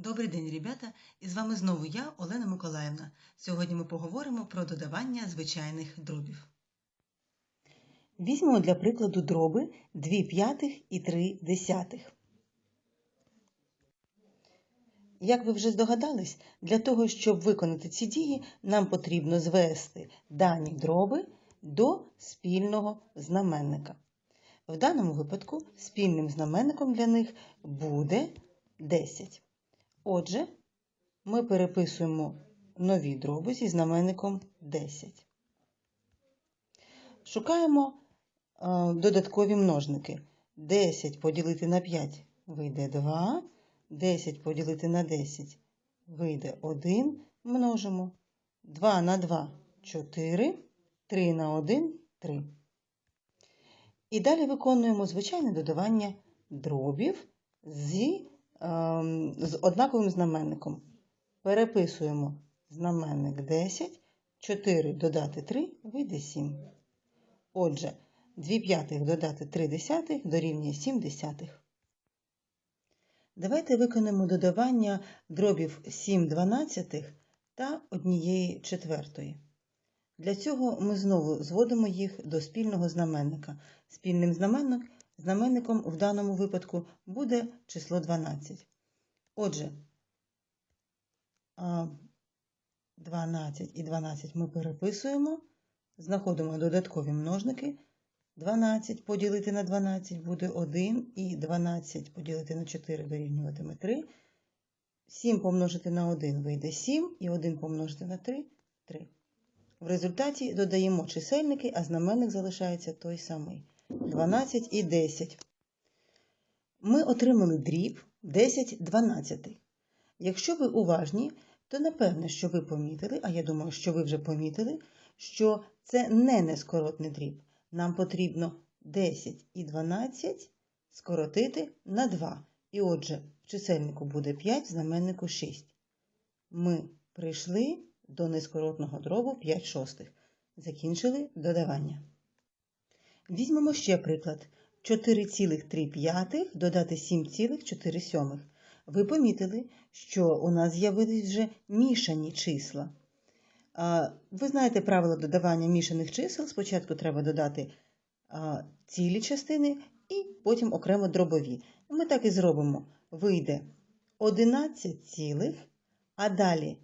Добрий день, ребята! І з вами знову я, Олена Миколаївна. Сьогодні ми поговоримо про додавання звичайних дробів. Візьмемо для прикладу дроби 2 п'ятих і 3 десятих. Як ви вже здогадались, для того, щоб виконати ці дії, нам потрібно звести дані дроби до спільного знаменника. В даному випадку спільним знаменником для них буде 10. Отже, ми переписуємо нові дроби зі знаменником 10. Шукаємо е, додаткові множники. 10 поділити на 5 вийде 2, 10 поділити на 10 вийде 1, множимо. 2 на 2 4, 3 на 1 3. І далі виконуємо звичайне додавання дробів зі з однаковим знаменником. Переписуємо знаменник 10, 4 додати 3 вийде 7. Отже, 2 п'ятих додати 3 десятих дорівнює 7 десятих. Давайте виконаємо додавання дробів 7 дванадцятих та 1 четвертої. Для цього ми знову зводимо їх до спільного знаменника. Спільним знаменник Знаменником в даному випадку буде число 12. Отже, 12 і 12 ми переписуємо, знаходимо додаткові множники. 12 поділити на 12 буде 1, і 12 поділити на 4 дорівнюватиме 3. 7 помножити на 1 вийде 7, і 1 помножити на 3 3. В результаті додаємо чисельники, а знаменник залишається той самий. 12 і 10. Ми отримали дріб 10 12. Якщо ви уважні, то напевне, що ви помітили, а я думаю, що ви вже помітили, що це не нескоротний дріб. Нам потрібно 10 і 12 скоротити на 2. І отже, в чисельнику буде 5, в знаменнику 6. Ми прийшли до нескоротного дробу 5 шостих. Закінчили додавання. Візьмемо ще приклад. 4,3 додати 7,4. Ви помітили, що у нас з'явились вже мішані числа. Ви знаєте правила додавання мішаних чисел. Спочатку треба додати цілі частини і потім окремо дробові. Ми так і зробимо. Вийде 11 цілих, а далі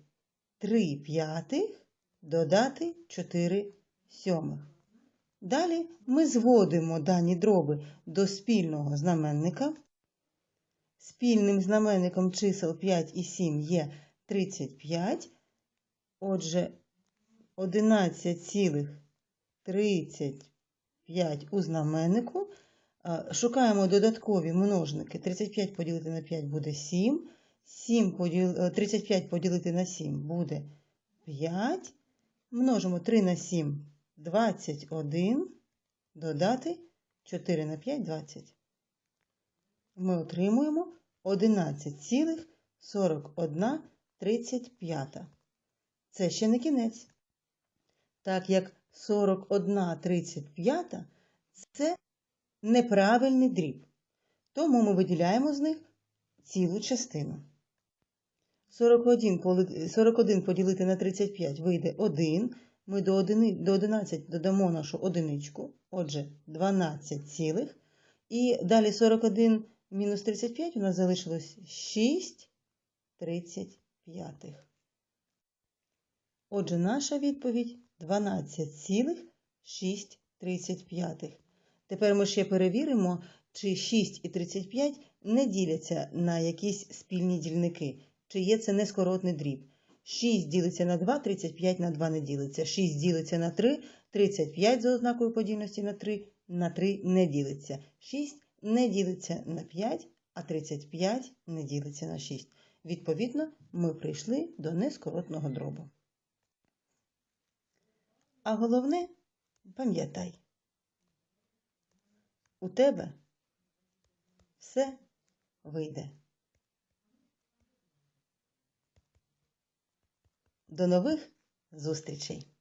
3 п'ятих додати 4 сьомих. Далі ми зводимо дані дроби до спільного знаменника. Спільним знаменником чисел 5 і 7 є 35. Отже, 11,35 у знаменнику. Шукаємо додаткові множники. 35 поділити на 5 буде 7. 7 поділ... 35 поділити на 7 буде 5. Множимо 3 на 7 21 додати 4 на 5 20. Ми отримуємо 11,4135. Це ще не кінець. Так як 41,35 це неправильний дріб. Тому ми виділяємо з них цілу частину. 41 41 поділити на 35 вийде 1. Ми до 11 додамо нашу одиничку, отже, 12 цілих. І далі 41 мінус 35 у нас залишилось 6 35. Отже, наша відповідь 12,635. Тепер ми ще перевіримо, чи 6 і 35 не діляться на якісь спільні дільники, чи є це нескоротний дріб. 6 ділиться на 2, 35 на 2 не ділиться. 6 ділиться на 3, 35 за ознакою подільності на 3, на 3 не ділиться. 6 не ділиться на 5, а 35 не ділиться на 6. Відповідно, ми прийшли до нескоротного дробу. А головне, пам'ятай, у тебе все вийде. До нових зустрічей!